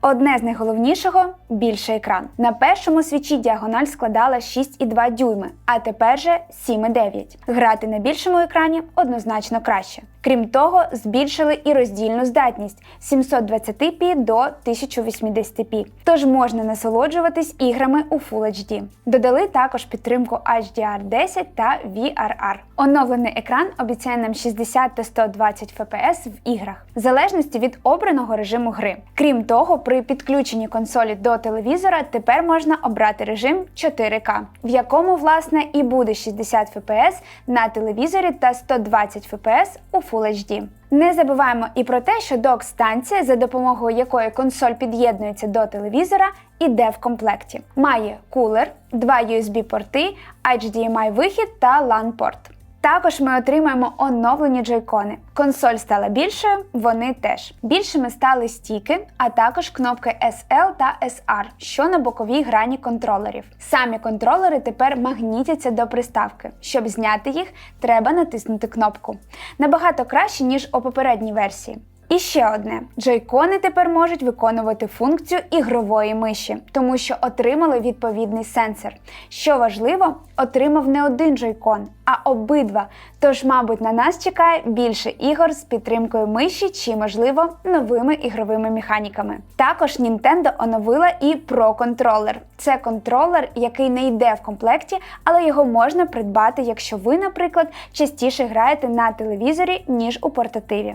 Одне з найголовнішого більший екран. На першому свічі діагональ складала 6,2 дюйми, а тепер же 7,9. Грати на більшому екрані однозначно краще. Крім того, збільшили і роздільну здатність 720p до 1080p, тож можна насолоджуватись іграми у Full HD. Додали також підтримку HDR10 та VRR. Оновлений екран обіцяє нам 60 та 120 FPS в іграх, в залежності від обраного режиму гри. Крім того, при підключенні консолі до телевізора тепер можна обрати режим 4К, в якому власне і буде 60 FPS на телевізорі та 120 FPS у Full HD. Не забуваємо і про те, що док-станція, за допомогою якої консоль під'єднується до телевізора, іде в комплекті. Має кулер, два USB-порти, HDMI-вихід та LAN-порт. Також ми отримаємо оновлені джойкони. Консоль стала більшою, вони теж. Більшими стали стіки, а також кнопки SL та SR, що на боковій грані контролерів. Самі контролери тепер магнітяться до приставки. Щоб зняти їх, треба натиснути кнопку. Набагато краще, ніж у попередній версії. І ще одне: джойкони тепер можуть виконувати функцію ігрової миші, тому що отримали відповідний сенсор. Що важливо, отримав не один джойкон, а обидва. Тож, мабуть, на нас чекає більше ігор з підтримкою миші чи, можливо, новими ігровими механіками. Також Nintendo оновила і Pro Controller. Це контролер, який не йде в комплекті, але його можна придбати, якщо ви, наприклад, частіше граєте на телевізорі, ніж у портативі.